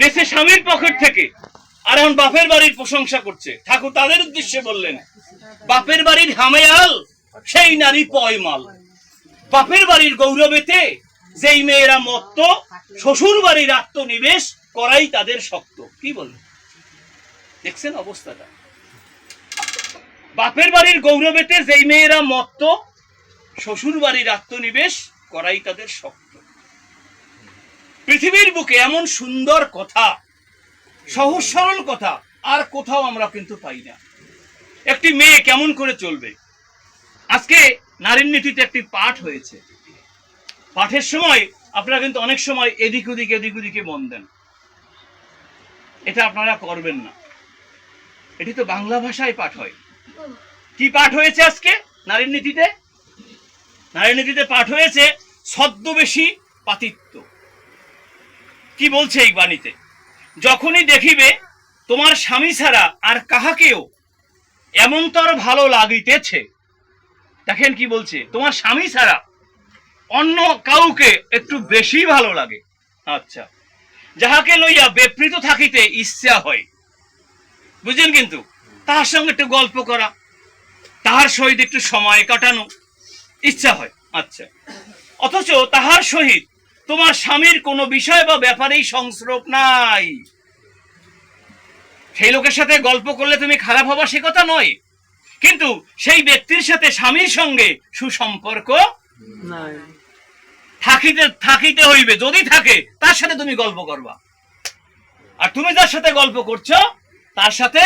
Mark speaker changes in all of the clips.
Speaker 1: নেছে স্বামীর পকেট থেকে। আর এখন বাপের বাড়ির প্রশংসা করছে। ঠাকুর তাদের উদ্দেশ্যে বললেন, বাপের বাড়ির হামেয়াল, সেই নারী পয়মাল। বাপের বাড়ির গৌরবেতে যেই মেয়েরা মত্ত শ্বশুর বাড়ির আত্মনিবেশ করাই তাদের শক্ত। কি বলবেন দেখছেন অবস্থাটা? বাপের বাড়ির গৌরবেতে যেই মেয়েরা মত্ত শ্বশুর বাড়ির আত্মনিবেশ করাই তাদের শক্ত। পৃথিবীর বুকে এমন সুন্দর কথা, সহজ সরল কথা, আর কোথাও আমরা কিন্তু পাই না। একটি মেয়ে কেমন করে চলবে? আজকে নারীর নীতিতে একটি পাঠ হয়েছে। পাঠের সময় আপনারা কিন্তু অনেক সময় এদিক ওদিক, এদিক ওদিকে মন দেন। এটা আপনারা করবেন না। এটি তো বাংলা ভাষায় পাঠ হয়। কি পাঠ হয়েছে আজকে নারীর নীতিতে? নারীর নীতিতে পাঠ হয়েছে ছদ্মবেশী পাতিত্ব। কি বলছে এই বাণীতে? যখনই দেখিবে তোমার স্বামী ছাড়া আর কাহাকেও এমনতর ভালো লাগিতেছে। দেখেন কি বলছে, তোমার স্বামী ছাড়া অন্য কাউকে একটু বেশি ভালো লাগে। আচ্ছা যাহাকে লইয়া বেপৃত থাকিতে ইচ্ছা হয়। বুঝলেন কিন্তু? তার সঙ্গে একটু গল্প করা, তাহার সহিত একটু সময় কাটানো ইচ্ছা হয়। আচ্ছা অথচ তাহার সহিত তোমার স্বামীর কোনো বিষয় বা ব্যাপারেই সংস্রব নাই। সেই লোকের সাথে গল্প করলে তুমি খারাপ হবা সে কথা নয়। কিন্তু সেই ব্যক্তির সাথে স্বামীর সঙ্গে সুসম্পর্ক থাকিতে থাকিতে হইবে যদি থাকে তার সাথে তুমি গল্প করবা। আর তুমি যার সাথে গল্প করছ তার সাথে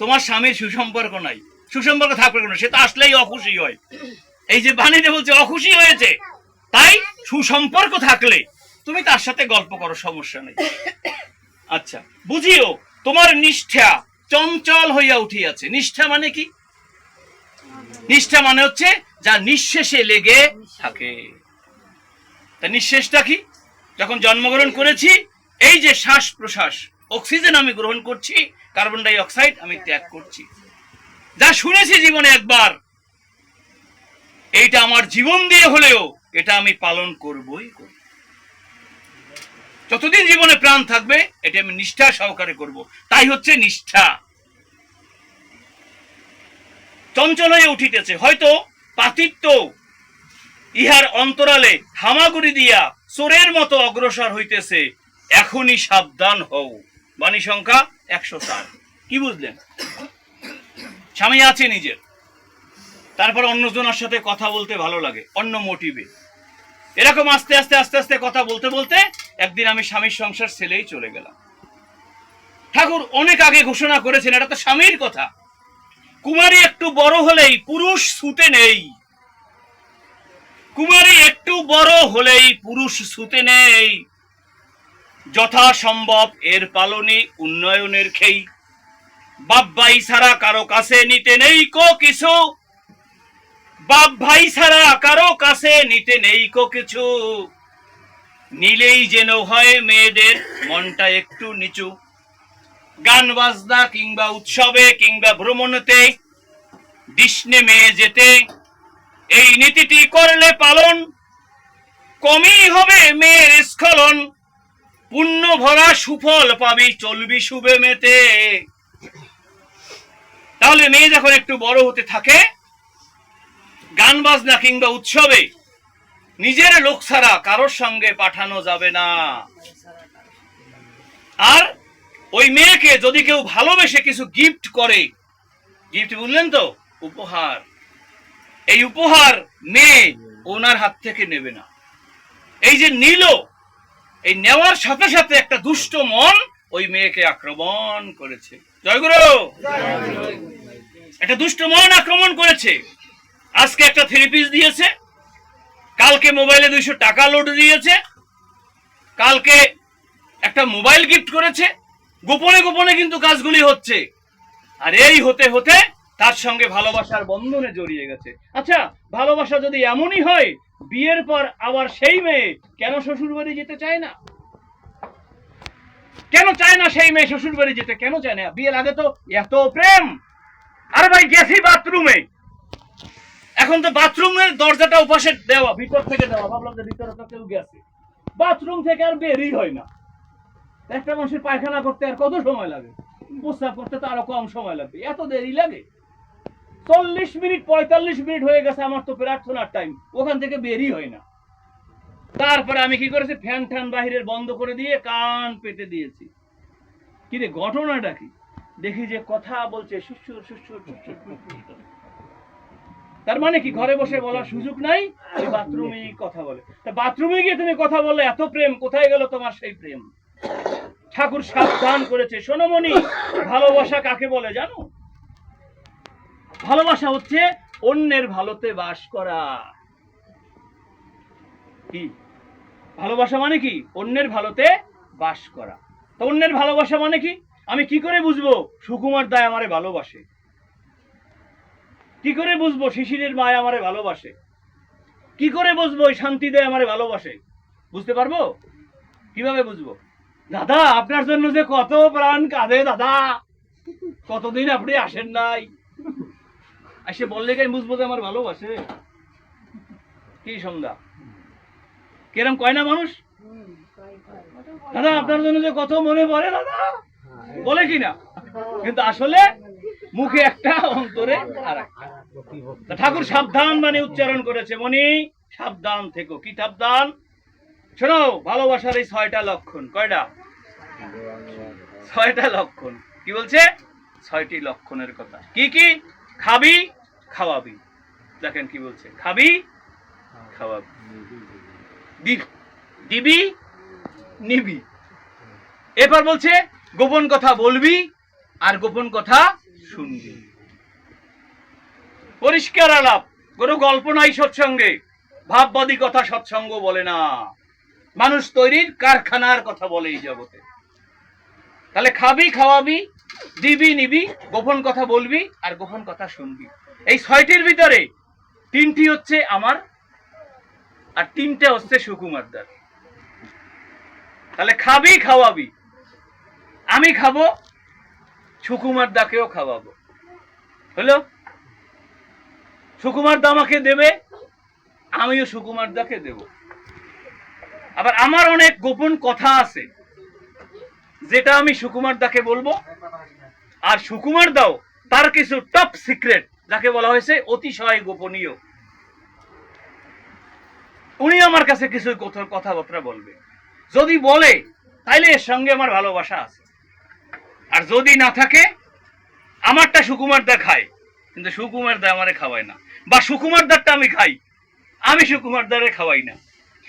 Speaker 1: তোমার স্বামীর সুসম্পর্ক নাই। সুসম্পর্ক থাকবে না সে তো আসলেই অখুশি হয়। এই যে বাণীতে বলছে অখুশি হয়েছে। তাই সুসম্পর্ক থাকলে তুমি তার সাথে গল্প করো, সমস্যা নেই। আচ্ছা বুঝিও, তোমার নিষ্ঠা চঞ্চল হইয়া উঠিয়াছে। নিষ্ঠা মানে কি? নিষ্ঠা মানে হচ্ছে যা নিঃশেষে লেগে থাকে। তা নিঃশেষটা কি? যখন জন্মগ্রহণ করেছি, এই যে শ্বাস প্রশ্বাস, অক্সিজেন আমি গ্রহণ করছি, কার্বন ডাই অক্সাইড আমি ত্যাগ করছি। যা শুনেছি জীবনে একবার এইটা আমার জীবন দিয়ে হলেও এটা আমি পালন করবই করব। যতদিন জীবনে প্রাণ থাকবে, এটা আমি নিষ্ঠা সহকারে করব। তাই হচ্ছে নিষ্ঠা। চঞ্চল হয়ে উঠিতেছে। হয়তো পাতিত্ব ইহার অন্তরালে হামাগুড়ি দিয়া চোরের মতো অগ্রসর হইতেছে। এখনই সাবধান হও। বাণী সংখ্যা একশো সাত কি বুঝলেন? স্বামী আছে নিজের। তারপর অন্যজনের সাথে কথা বলতে ভালো লাগে, অন্য মোটিভে এরকম আস্তে আস্তে আস্তে আস্তে কথা বলতে বলতে একদিন আমি স্বামীর সংসার ছেলেই চলে গেলাম। ঠাকুর অনেক আগে ঘোষণা করেছেন, এটা তো স্বামীর কথা। কুমারী একটু বড় হলেই পুরুষ ছুতে নেই। কুমারী একটু বড় হলেই পুরুষ ছুতে নেই। যথাসম্ভব এর পালনে উন্নয়নের খেই। ভাই ছাড়া কারও কাছে নিতে নেই কো কিছু। বাপ ভাই ছাড়া কারও কাছে নিতে নেই কো কিছু। নিলেই যেন হয় মেয়েদের মনটা একটু নিচু। গান বাজনা কিংবা উৎসবে কিংবা ভ্রমণতে ডিসনে মেয়ে যেতে, এই নীতিটি করলে পালন, কমই হবে মেয়ের স্খলন। পুণ্য ভরা সুফল পাবি, চলবি শুভে মেতে। তাহলে মেয়ে যখন একটু বড় হতে থাকে গান বাজনা কিংবা উৎসবে নিজের লোক ছাড়া কারোর সঙ্গে পাঠানো যাবে না। আর ওই মেয়েকে যদি কেউ ভালোবেসে কিছু গিফট করে গিফট বুঝলেন তো? উপহার। এই উপহার মেয়ে ওনার হাত থেকে নেবে না। এই যে নিল এই নেওয়ার সাথে সাথে একটা দুষ্ট মন ওই মেয়েকে আক্রমণ করেছে। জয়গুরু একটা দুষ্ট মন আক্রমণ করেছে। আজকে একটা থেরাপিস দিয়েছে। কালকে মোবাইলে দুইশো টাকা লোড দিয়েছে। কালকে একটা মোবাইল গিফট করেছে। গোপনে গোপনে কিন্তু কাজগুলি হচ্ছে। আর এই হতে হতে তার সঙ্গে ভালোবাসার বন্ধনে জড়িয়ে গেছে। আচ্ছা ভালোবাসা যদি এমনই হয়, বিয়ের পর আবার সেই মেয়ে কেন শ্বশুর বাড়ি যেতে চায় না? কেন চায় না সেই মেয়ে শ্বশুর বাড়ি যেতে? কেন চায় না? বিয়ের আগে তো এত প্রেম। আরে ভাই, গেছি বাথরুমে এখন তো বাথরুমের দরজাটা উপাসে দেওয়া, ভিতর থেকে দেওয়া। ভাবলাম যে ভিতরে তো কেউ গেছে। বাথরুম থেকে আর বেরই হয় না। একটা মানুষের পায়খানা করতে আর কত সময় লাগে? প্রস্রাব করতে তো আরও কম সময় লাগবে। এত দেরি লাগে? চল্লিশ মিনিট, পঁয়তাল্লিশ মিনিট হয়ে গেছে আমার তো প্রার্থনার টাইম ওখান থেকে বেরই হয় না। তারপরে আমি কি করেছি? ফ্যান ট্যান বাহিরের বন্ধ করে দিয়ে কান পেতে দিয়েছি। কি রে, ঘটনাটা কি? দেখি যে কথা বলছে সুসুর সুসুর সুসুর। তার মানে কি? ঘরে বসে বলার সুযোগ নাই বাথরুমে কথা বলে। তা বাথরুমে গিয়ে তুমি কথা বললে এত প্রেম কোথায় গেল তোমার সেই প্রেম? ঠাকুর সাবধান করেছে। সোনমণি ভালোবাসা কাকে বলে জানো? ভালোবাসা হচ্ছে অন্যের ভালোতে বাস করা। কি? ভালোবাসা মানে কি? অন্যের ভালোতে বাস করা। তো অন্যের ভালোবাসা মানে কি? আমি কি করে বুঝব? সুকুমার দায় আমারে ভালোবাসে। কি করে বুঝব শিশিরের মায় আমারে ভালোবাসে? কি করে বুঝব ওই শান্তি দেয় আমারে ভালোবাসে? বুঝতে পারব? কীভাবে বুঝব? দাদা, আপনার জন্য যে কত প্রাণ কাঁদে দাদা। কতদিন আপনি আসেন নাই। এসে বললে কি আমি বুঝব যে আমার ভালোবাসে? কি সন্ধ্যা? কিরম কয় না মানুষ? দাদা, আপনার জন্য যে কত মনে পড়ে দাদা? বলে কি না? কিন্তু আসলে মুখে একটা, অন্তরে। ঠাকুর সাবধান মানে উচ্চারণ করেছে মনি সাবধান থেকো। কি সাবধান? শোনো, ভালোবাসার এই ছয়টা লক্ষণ, কয়টা? ছয়টা লক্ষণ। কি বলছে? ছয়টি লক্ষণের কথা। কি কি? খাবি, খাওয়াবি। দেখেন কি বলছে। খাবি, খাওয়াবি। দিবি, নিবি। এরপর বলছে, গোপন কথা বলবি আর গোপন কথা শুনবি। পরিষ্কার আলাপ, কোনো গল্প নাই সৎসঙ্গে, ভাববাদী কথা সৎসঙ্গ বলে না। মানুষ তৈরির কারখানার কথা বলে এই জগতে। তাহলে খাবি, খাওয়াবি, দিবি, নিবি, গোপন কথা বলবি আর গোপন কথা শুনবি। এই ছয়টির ভিতরে তিনটি হচ্ছে আমার আর তিনটে হচ্ছে সুকুমারদার। তাহলে খাবি, খাওয়াবি। আমি খাব সুকুমার দাকেও খাওয়াবো। হলো? সুকুমার দা আমাকে দেবে, আমিও সুকুমার দাকে দেব। আবার আমার অনেক গোপন কথা আছে, যেটা আমি সুকুমার দাকে বলব। আর সুকুমার দাও, তার কিছু টপ সিক্রেট যাকে বলা হয়েছে, অতিশয় গোপনীয়। উনি আমার কাছে কিছু কথাবার্তা বলবে। যদি বলে, তাইলে এর সঙ্গে আমার ভালোবাসা আছে। আর যদি না থাকে, আমারটা সুকুমার দা খায়। কিন্তু সুকুমার দা আমারে খাওয়ায় না। বা সুকুমার দারটা আমি খাই। আমি সুকুমার দারে খাওয়াই না।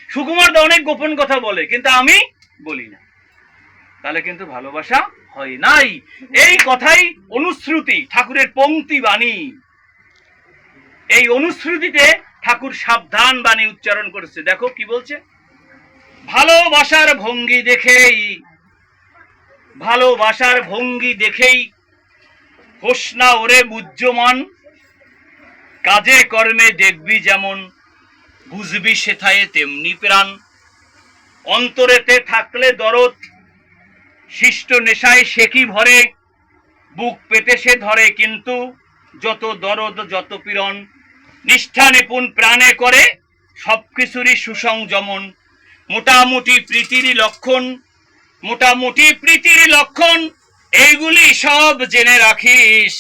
Speaker 1: সুকুমার দা অনেক গোপন কথা বলে, কিন্তু আমি বলি না। তাহলে কিন্তু ভালোবাসা হয় নাই। এই কথাই অনুশ্রুতি, ঠাকুরের পংক্তি বাণী। এই অনুশ্রুতিতে ঠাকুর সাবধান বাণী উচ্চারণ করেছে। দেখো কি বলছে? ভালোবাসার ভঙ্গি দেখেই ভালোবাসার ভঙ্গি দেখেই হোস না ওরে বুজ্জমান কাজে কর্মে দেখবি যেমন, বুঝবি সেথায় তেমনি প্রাণ। অন্তরেতে থাকলে দরদ, শিষ্ট নেশায় সেকি ভরে? বুক পেতে সে ধরে কিন্তু যত দরদ, যত পীড়ন। নিষ্ঠা নিপুণ প্রাণে করে সব সবকিছুরই সুসংযমন। মোটামুটি প্রীতির লক্ষণ। মোটামুটি প্রীতির লক্ষণ। এইগুলি সব জেনে রাখিস।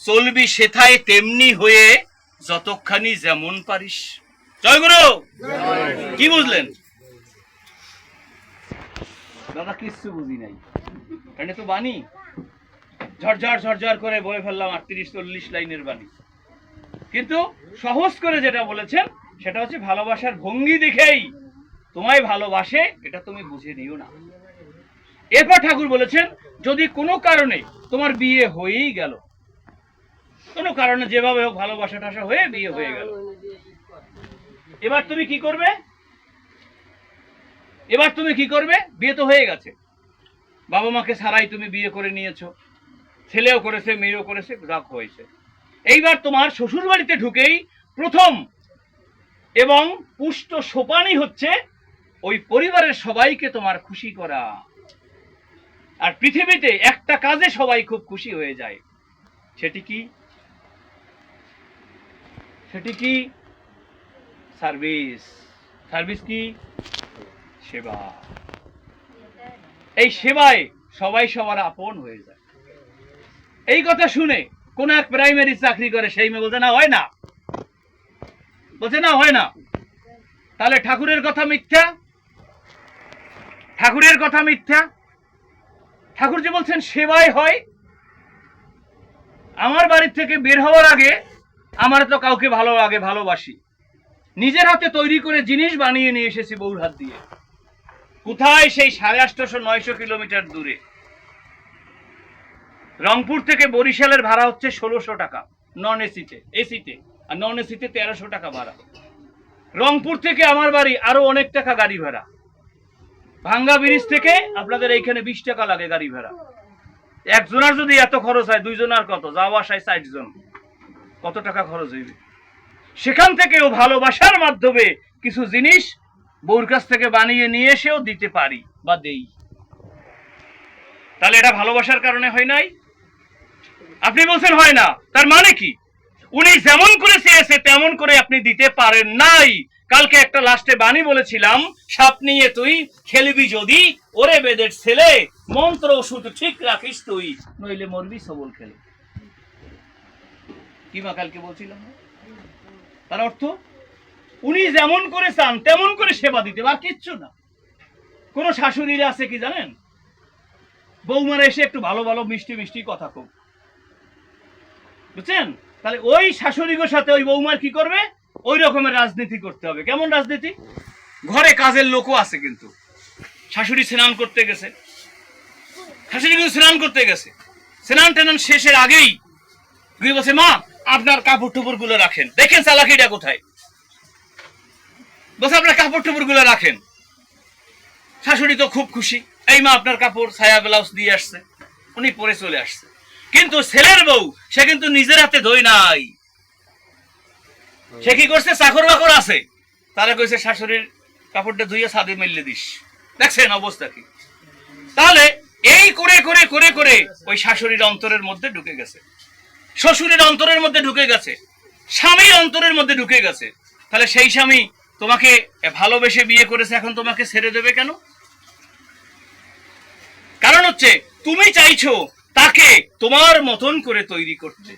Speaker 1: চলবি সেথায় তেমনি হয়ে যতখানি যেমন পারিস। জয়। গুরু কি বুঝলেন? দাদা কিচ্ছু বুঝি নাই। এটা তো বাণী। ঝরঝর ঝরঝর করে বলে ফেললাম আটত্রিশ চল্লিশ লাইনের বাণী। কিন্তু সহজ করে যেটা বলেছেন সেটা হচ্ছে ভালোবাসার ভঙ্গি দেখেই তোমায় ভালোবাসে এটা তুমি বুঝে নিও না। এরপর ঠাকুর বলেছেন, যদি কোনো কারণে তোমার বিয়ে হয়েই গেল, কোনো কারণে যেভাবে হোক ভালোবাসা টাসা হয়ে বিয়ে হয়ে গেল। এবার তুমি কি করবে? এবার তুমি কি করবে? বিয়ে তো হয়ে গেছে। বাবা মাকে ছাড়াই তুমি বিয়ে করে নিয়েছো। ছেলেও করেছে, মেয়েও করেছে রাগ হয়েছে। এইবার তোমার শ্বশুর বাড়িতে ঢুকেই প্রথম এবং পুষ্ট সোপানই হচ্ছে ওই পরিবারের সবাইকে তোমার খুশি করা। আর পৃথিবীতে একটা কাজে সবাই খুব খুশি হয়ে যায়। সেটি কি? সেটি কি? সার্ভিস। সার্ভিস কি? সেবা। এই সেবায় সবাই সবার আপন হয়ে যায়। এই কথা শুনে কোন এক প্রাইমারি চাকরি করে সেই মেয়ে বলছে, না, হয় না। বলছে, না, হয় না। তাহলে ঠাকুরের কথা মিথ্যা? ঠাকুরের কথা মিথ্যা? ঠাকুর যে বলছেন সেবায় হয়। আমার বাড়ির থেকে বের হওয়ার আগে আমার তো কাউকে ভালো লাগে ভালোবাসি। নিজের হাতে তৈরি করে জিনিস বানিয়ে নিয়ে এসেছি বউর হাত দিয়ে। কোথায় সেই সাড়ে আটশোশো নয়শো কিলোমিটার দূরে? রংপুর থেকে বরিশালের ভাড়া হচ্ছে ষোলোশো টাকা, নন এসিতে এসিতে, আর নন এসিতে তেরোশো টাকা ভাড়া। রংপুর থেকে আমার বাড়ি আরও অনেক টাকা গাড়ি ভাড়া। ভাঙ্গা ব্রিজ থেকে আপনাদের এইখানে বিশ টাকা লাগে গাড়ি ভাড়া। একজনের যদি এত খরচ হয়, দুইজনের কত? যাওয়া আসায় ষাট জন কত টাকা খরচ হইবে? সেখান থেকেও ভালোবাসার মাধ্যমে কিছু জিনিস বউর কাছ থেকে বানিয়ে নিয়ে এসেও দিতে পারি বা দেই। তাহলে এটা ভালোবাসার কারণে হয় নাই? আপনি বলছেন হয় না। তার মানে কি? উনি যেমন করে চেয়েছে, তেমন করে আপনি দিতে পারেন নাই। কালকে একটা লাস্টে বাণী বলেছিলাম, সাপ নিয়ে তুই খেলবি যদি, ওরে বেদের ছেলে, মন্ত্র ওষুধ ঠিক রাখিস তুই, নইলে মরবি সবল খেলে। কি মা কালকে বলছিলাম? তার অর্থ, উনি যেমন করে চান, তেমন করে সেবা দিতে আর কিচ্ছু না। কোন শাশুড়িরা আছে কি জানেন? বৌমারা এসে একটু ভালো ভালো মিষ্টি মিষ্টি কথা কব বুঝছেন? তাহলে ওই শাশুড়িগোর সাথে ওই বৌমার কি করবে? ওই রকমের রাজনীতি করতে হবে। কেমন রাজনীতি? ঘরে কাজের লোকও আছে কিন্তু। শাশুড়ি স্নান করতে গেছে। শাশুড়ি কিন্তু স্নান করতে গেছে। স্নান টানান শেষের আগেই গিয়ে বলছে মা, আপনার কাপড় টুপড়গুলো রাখেন। দেখেন চালাকিটা কোথায়? বলছে, আপনার কাপড় টুপড়গুলো রাখেন। শাশুড়ি তো খুব খুশি। এই মা, আপনার কাপড়, ছায়া, ব্লাউজ দিয়ে আসছে। উনি পরে চলে আসছে। কিন্তু ছেলের বউ, সে কিন্তু নিজের হাতে ধই নাই। সে কি করছে? চাকর বাকর আছে। তারা কইছে, শাশুড়ির কাপড়টা ধুইয়ে ছাদে মেললে দিস। দেখছেন অবস্থা কি? তাহলে এই করে করে করে করে ওই শাশুড়ির অন্তরের মধ্যে ঢুকে গেছে। শ্বশুরের অন্তরের মধ্যে ঢুকে গেছে। স্বামীর অন্তরের মধ্যে ঢুকে গেছে। তাহলে সেই স্বামী তোমাকে ভালোবেসে বিয়ে করেছে, এখন তোমাকে ছেড়ে দেবে কেন? কারণ হচ্ছে, তুমি চাইছো তাকে তোমার মতন করে তৈরি করতে।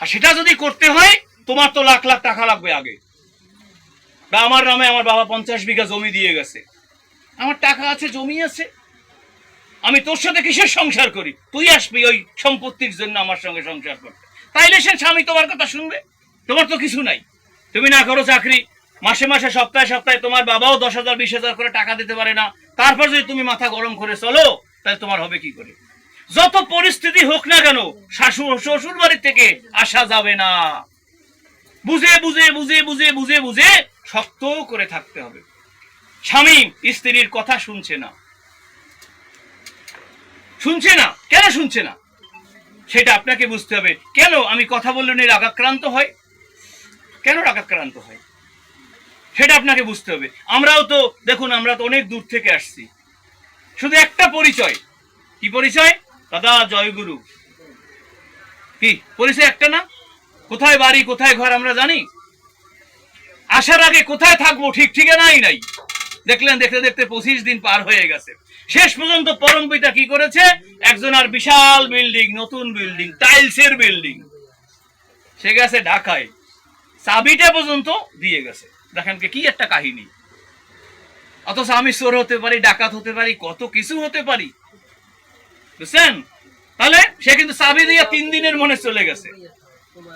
Speaker 1: আর সেটা যদি করতে হয় তোমার তো লাখ লাখ টাকা লাগবে আগে। বা আমার নামে আমার বাবা পঞ্চাশ বিঘা জমি দিয়ে গেছে। আমার টাকা আছে, জমি আছে। আমি তোর সাথে কিসের সংসার করি? তুই আসবি ওই সম্পত্তির জন্য আমার সঙ্গে সংসার করতে। তাইলে সে স্বামী তোমার কথা শুনবে? তোমার তো কিছু নাই। তুমি না করো চাকরি। মাসে মাসে, সপ্তাহে সপ্তাহে তোমার বাবাও দশ হাজার, বিশ হাজার করে টাকা দিতে পারে না। তারপর যদি তুমি মাথা গরম করে চলো, তাহলে তোমার হবে কি করে? যত পরিস্থিতি হোক না কেন শাশুড় শ্বশুর বাড়ির থেকে আসা যাবে না। বুঝে বুঝে বুঝে বুঝে বুঝে বুঝে শক্ত করে থাকতে হবে। স্বামী, স্ত্রীর কথা শুনছে না। শুনছে না? কেন শুনছে না? সেটা আপনাকে বুঝতে হবে। কেন আমি কথা বললে উনি রাগাক্রান্ত হয়? কেন রাগাক্রান্ত হয়? সেটা আপনাকে বুঝতে হবে। আমরাও তো, দেখুন, আমরা তো অনেক দূর থেকে আসছি। শুধু একটা পরিচয়। কি পরিচয়? দাদা জয়গুরু। কি? পরিচয় একটা না? কোথায় বাড়ি, কোথায় ঘর আমরা জানি? আসার আগে কোথায় থাকব ঠিক ঠিকানাই নাই। দেখলেন, দেখতে দেখতে পঁচিশ দিন পার হয়ে গেছে। শেষ পর্যন্ত পরম পিতা কি করেছে? একজন আর বিশাল বিল্ডিং, নতুন বিল্ডিং, টাইলসের বিল্ডিং। সে গেছে ঢাকায়। চাবিটা পর্যন্ত দিয়ে গেছে। দেখেন কি একটা কাহিনী। অথচ আমি চোর হতে পারি, ডাকাত হতে পারি, কত কিছু হতে পারি। বুঝছেন? তাহলে সে কিন্তু চাবি দিয়ে তিন দিনের মনে চলে গেছে।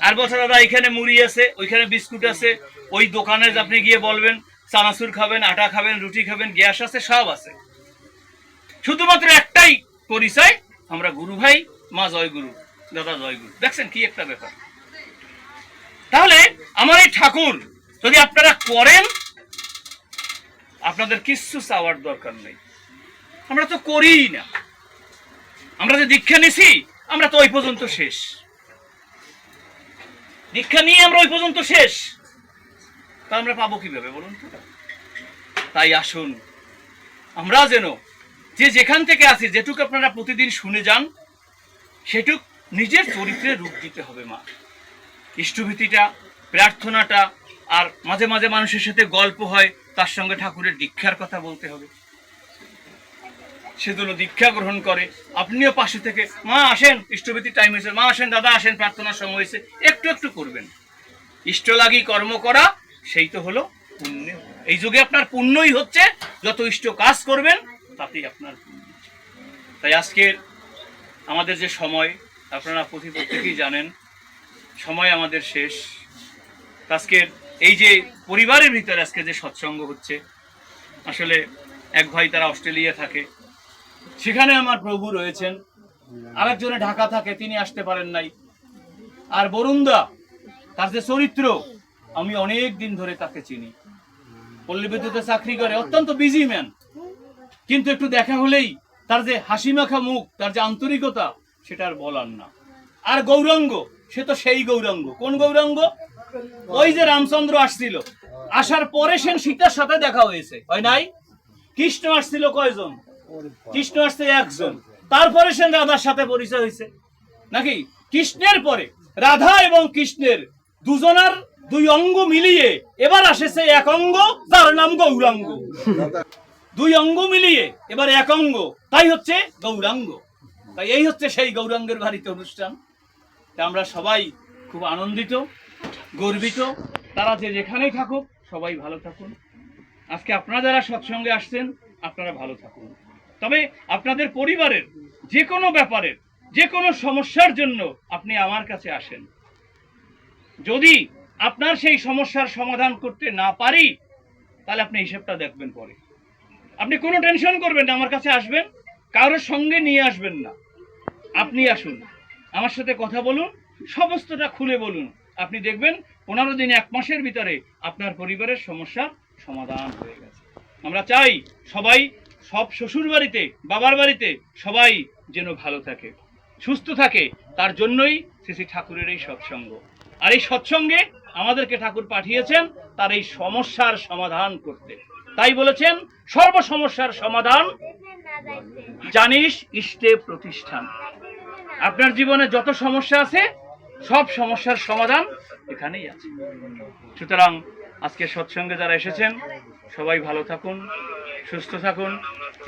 Speaker 1: আর বছর দাদা, এখানে মুড়ি আছে, ওইখানে বিস্কুট আছে। ওই দোকানে আপনি গিয়ে বলবেন, চানাচুর খাবেন, আটা খাবেন, রুটি খাবেন, গ্যাস আছে, সব আছে। শুধুমাত্র একটাই পরিচয়, আমরা গুরু ভাই, মা জয় গুরু দাদা জয় গুরু দেখছেন কি একটা ব্যাপার? তাহলে আমার এই ঠাকুর, যদি আপনারা করেন, আপনাদের কিচ্ছু চাওয়ার দরকার নেই। আমরা তো করিই না। আমরা যে দীক্ষা নিছি, আমরা তো ওই পর্যন্ত শেষ। দীক্ষা নিয়ে আমরা ওই পর্যন্ত শেষ। তা আমরা পাবো কীভাবে বলুন তো? তাই আসুন। আমরা যেন যে যেখান থেকে আসি যেটুক আপনারা প্রতিদিন শুনে যান, সেটুক নিজের চরিত্রে রূপ দিতে হবে মা। ইষ্টভীতিটা, প্রার্থনাটা, আর মাঝে মাঝে মানুষের সাথে গল্প হয়, তার সঙ্গে ঠাকুরের দীক্ষার কথা বলতে হবে। সে যেন দীক্ষা গ্রহণ করে। আপনিও পাশে থেকে, মা, আসেন। ইষ্টভীতির টাইম হয়েছে। মা, আসেন, দাদা, আসেন। প্রার্থনার সময় হয়েছে। একটু একটু করবেন। ইষ্ট লাগি কর্ম করা, সেই তো হলো পুণ্য। এই যুগে আপনার পুণ্যই হচ্ছে, যত ইষ্ট কাজ করবেন, তাতেই আপনার তাই আজকের আমাদের যে সময়, আপনারা প্রতি প্রত্যেকেই জানেন, সময় আমাদের শেষ। আজকের এই যে পরিবারের ভিতরে আজকে যে সৎসঙ্গ হচ্ছে, আসলে এক ভাই তারা অস্ট্রেলিয়া থাকে। সেখানে আমার প্রভু রয়েছেন। আরেকজনে ঢাকা থাকে, তিনি আসতে পারেন নাই। আর বরুণদা, তার যে চরিত্র, আমি অনেক দিন ধরে তাকে চিনি। পল্লী বিদ্যুতে চাকরি করে, অত্যন্ত বিজি ম্যান কিন্তু একটু দেখা হলেই তার যে হাসি মাখা মুখ, তার যে আন্তরিকতা, সেটা আর বলার না। আর গৌরাঙ্গ, সে তো সেই গৌরাঙ্গ। কোন গৌরাঙ্গ? ওই যে রামচন্দ্র আসছিল। আসার পরে সেন সীতার সাথে দেখা হয়েছে। হয় নাই? কৃষ্ণ আসছিল কয়জন? কৃষ্ণ আসছে একজন। তারপরে সে রাধার সাথে পরিচয় হয়েছে। নাকি? কৃষ্ণের পরে। রাধা এবং কৃষ্ণের দুজনার দুই অঙ্গ মিলিয়ে এবার আসেছে এক অঙ্গ, যার নাম গৌরাঙ্গ। দুই অঙ্গ মিলিয়ে এবার এক অঙ্গ। তাই হচ্ছে গৌরাঙ্গ। তাই এই হচ্ছে সেই গৌরাঙ্গের বাড়িতে অনুষ্ঠান। আমরা সবাই খুব আনন্দিত, গর্বিত। তারা যে যেখানেই থাকুক, সবাই ভালো থাকুন। আজকে আপনারা যারা সৎসঙ্গে আসছেন, আপনারা ভালো থাকুন। তবে আপনাদের পরিবারের যে কোনো ব্যাপারের যে কোনো সমস্যার জন্য আপনি আমার কাছে আসেন। যদি আপনার সেই সমস্যার সমাধান করতে না পারি, তাহলে আপনি হিসেবটা দেখবেন পরে। আপনি কোনো টেনশন করবেন না, আমার কাছে আসবেন কারোর সঙ্গে নিয়ে আসবেন না। আপনি আসুন, আমার সাথে কথা বলুন, সমস্তটা খুলে বলুন। আপনি দেখবেন পনেরো দিন, এক মাসের ভিতরে আপনার পরিবারের সমস্যা সমাধান হয়ে গেছে। আমরা চাই সবাই সব শ্বশুর বাড়িতে, বাবার বাড়িতে সবাই যেন ভালো থাকে, সুস্থ থাকে, তার জন্যই শ্রী ঠাকুরের এই সৎসঙ্গ। আর এই সৎসঙ্গে আমাদেরকে ঠাকুর পাঠিয়েছেন, তার এই সমস্যার সমাধান করতে। তাই বলেছেন, সর্ব সমস্যার সমাধান জানিস ইষ্টে প্রতিষ্ঠান। আপনার জীবনে যত সমস্যা আছে, সব সমস্যার সমাধান এখানেই আছে। সুতরাং আজকে সৎসঙ্গে যারা এসেছেন, সবাই ভালো থাকুন। সুস্থ থাকুন।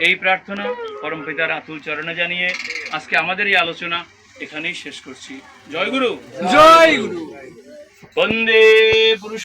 Speaker 1: এই প্রার্থনা পরমপিতার আতুল চরণে জানিয়ে আজকে আমাদের এই আলোচনা এখানেই শেষ করছি। জয় গুরু।
Speaker 2: জয় গুরু।
Speaker 1: বন্দে পুরুষ